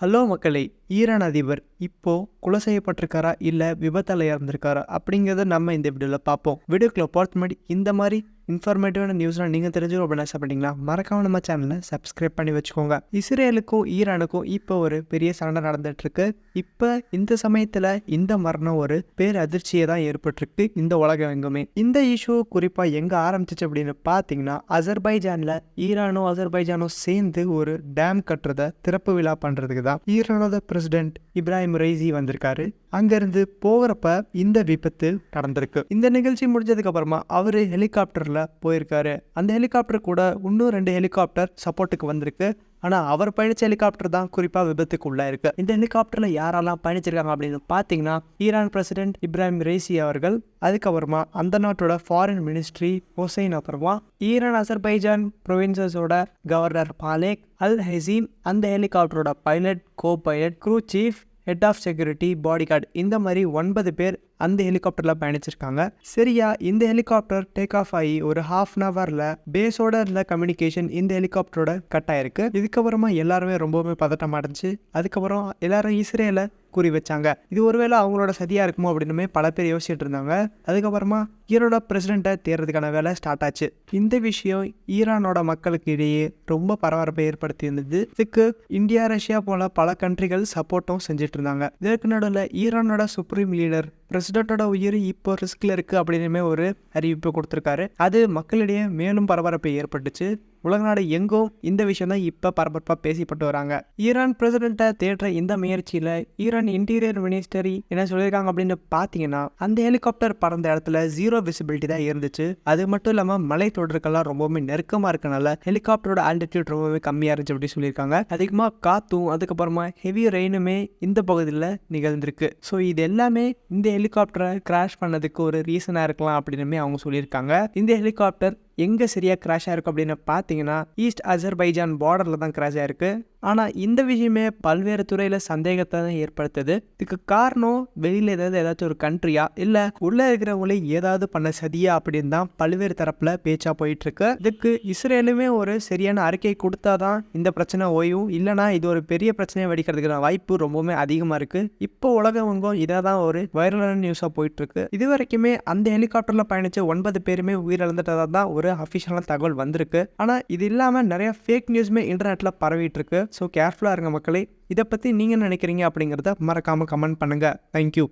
Hello மக்களை Iran அதிபர் இப்போது கொலை செய்யப்பட்டிருக்காரா? இல்லை விபத்தால் இறந்துருக்காரா? அப்படிங்கிறத நம்ம இந்த வீடியோவில் பார்ப்போம். வீடியோக்குள்ள போகிறது முன்னாடி இந்த மாதிரி இன்ஃபர்மேட்டிவான நியூஸ்லாம் நீங்கள் தெரிஞ்சுக்கணும் அப்படின்னு பண்ணிங்களா மறக்காம நம்ம சேனலை சப்ஸ்கிரைப் பண்ணி வச்சுக்கோங்க. இஸ்ரேலுக்கும் ஈரானுக்கும் இப்போ ஒரு பெரிய சண்டை நடந்துட்டுருக்கு. இப்போ இந்த சமயத்தில் இந்த மரணம் ஒரு பேர் அதிர்ச்சியை தான் ஏற்பட்டிருக்கு இந்த உலகம் எங்குமே. இந்த இஷ்யூ குறிப்பாக எங்கே ஆரம்பிச்சிச்சு அப்படின்னு பார்த்தீங்கன்னா அசர்பைஜானில் ஈரானும் அசர்பைஜானும் சேர்ந்து ஒரு டேம் கட்டுறத திறப்பு விழா பண்ணுறதுக்கு தான். ஈரானோட பிரசிடென்ட் இப்ராஹிம் ரைசி வந்திருக்காரு. அங்கேருந்து போகிறப்ப இந்த விபத்து நடந்திருக்கு. இந்த நிகழ்ச்சி முடிஞ்சதுக்கு அப்புறமா அவர் ஹெலிகாப்டரில் போயிருக்காரு. அந்த ஹெலிகாப்டர் கூட இன்னும் ரெண்டு ஹெலிகாப்டர் சப்போர்ட்டுக்கு வந்திருக்கு. ஆனால் அவர் பயணிச்ச ஹெலிகாப்டர் தான் குறிப்பாக விபத்துக்குள்ளே இருக்கு. இந்த ஹெலிகாப்டரில் யாரெல்லாம் பயணிச்சிருக்காங்க அப்படின்னு பார்த்தீங்கன்னா ஈரான் பிரசிடென்ட் இப்ராஹிம் ரேசி அவர்கள் அதுக்கப்புறமா அந்த நாட்டோட ஃபாரின் மினிஸ்ட்ரி ஹொசைன் அப்புறமா ஈரான் அசர்பைஜான் ப்ரொவின்சஸோட கவர்னர் பாலேக் அல் ஹசீம் அந்த ஹெலிகாப்டரோட pilot co pilot crew chief head of security bodyguard இந்த மாதிரி ஒன்பது பேர் அந்த ஹெலிகாப்டரில் பயணிச்சிருக்காங்க. சரியா இந்த ஹெலிகாப்டர் டேக் ஆஃப் ஆகி ஒரு ஹாஃப் அன் ஹவரில் பேஸோட இருந்த கம்யூனிகேஷன் இந்த ஹெலிகாப்டரோட கட் ஆயிருக்கு. இதுக்கப்புறமா எல்லாருமே ரொம்பவுமே பதட்டம் அடைஞ்சு அதுக்கப்புறம் எல்லாரும் இஸ்ரேலை குறி வச்சாங்க. இது ஒருவேளை அவங்களோட சதியாக இருக்குமோ அப்படின்னுமே பல பேர் யோசிச்சுட்டு இருந்தாங்க. அதுக்கப்புறமா ஈரோட பிரசிடெண்ட்டை தேர்றதுக்கான வேலை ஸ்டார்ட் ஆச்சு. இந்த விஷயம் ஈரானோட மக்களுக்கு இடையே ரொம்ப பரபரப்பை ஏற்படுத்தி இருந்தது. இதுக்கு இந்தியா ரஷ்யா போல பல கண்ட்ரிகள் சப்போர்ட்டும் செஞ்சுட்டு இருந்தாங்க. இதற்கு நடுவில் ஈரானோட சுப்ரீம் லீடர் பிரசிடென்ட்டோட உயிர் இப்போ ரிஸ்கில் இருக்குது அப்படின்னுமே ஒரு அறிவிப்பு கொடுத்துருக்காரு. அது மக்களிடையே மேலும் பரபரப்பை ஏற்பட்டுச்சு உலக நாடு எங்கும் இந்த விஷயம் தான் இப்போ பரபரப்பாக பேசிப்பட்டு வராங்க. ஈரான் பிரசிடென்ட்டை தேடுற இந்த முயற்சியில் ஈரான் இன்டீரியர் மினிஸ்டரி என்ன சொல்லியிருக்காங்க அப்படின்னு பார்த்தீங்கன்னா அந்த ஹெலிகாப்டர் பறந்த இடத்துல ஜீரோ விசிபிலிட்டி தான் இருந்துச்சு. அது மட்டும் இல்லாமல் மலை தொடர்கள்லாம் ரொம்பவுமே நெருக்கமாக இருக்கனால ஹெலிகாப்டரோட ஆல்டிடியூட் ரொம்பவே கம்மியாக இருந்துச்சு அப்படின்னு சொல்லியிருக்காங்க. அதிகமாக காற்றும் அதுக்கப்புறமா ஹெவி ரெயினுமே இந்த பகுதியில் நிகழ்ந்திருக்கு. ஸோ இது எல்லாமே இந்த ஹெலிகாப்டரை கிராஷ் பண்ணதுக்கு ஒரு ரீசனாக இருக்கலாம் அப்படின்னுமே அவங்க சொல்லியிருக்காங்க. இந்த ஹெலிகாப்டர் எங்கே சரியாக கிராஷ் ஆயிருக்கும் அப்படின்னு பார்த்து பார்த்தீங்கன்னா ஈஸ்ட் அசர்பைஜான் பார்டரில் தான் கிராஷ் ஆயிருக்கு. ஆனால் இந்த விஷயமே பல்வேறு துறையில் சந்தேகத்தை தான் ஏற்படுத்துது. இதுக்கு காரணம் வெளியில் ஏதாவது ஏதாச்சும் ஒரு கண்ட்ரியா இல்லை உள்ளே இருக்கிறவங்களே ஏதாவது பண்ண சதியா? அப்படின்னு தான் பல்வேறு தரப்பில் பேச்சாக போயிட்டுருக்கு. இதுக்கு இஸ்ரேலுமே ஒரு சரியான அறிக்கை கொடுத்தா தான் இந்த பிரச்சனை ஓயும். இல்லைனா இது ஒரு பெரிய பிரச்சனையை வெடிக்கிறதுக்கான வாய்ப்பு ரொம்பவுமே அதிகமாக இருக்குது இப்போ உலகம் இதாக இதை தான் ஒரு வைரலான நியூஸாக போயிட்டுருக்கு. இது வரைக்குமே அந்த ஹெலிகாப்டரில் பயணித்த ஒன்பது பேருமே உயிரிழந்துட்டதாக தான் ஒரு அஃபிஷியலான தகவல் வந்திருக்கு. ஆனால் இது இல்லாமல் நிறைய ஃபேக் நியூஸுமே இன்டர்நெட்டில் பரவிட்டு இருக்கு ஸோ கேர்ஃபுல்லாக இருங்க மக்களே. இதை பற்றி நீங்கள் நினைக்கிறீங்க அப்படிங்கிறத மறக்காமல் கமெண்ட் பண்ணுங்கள் தேங்க்யூ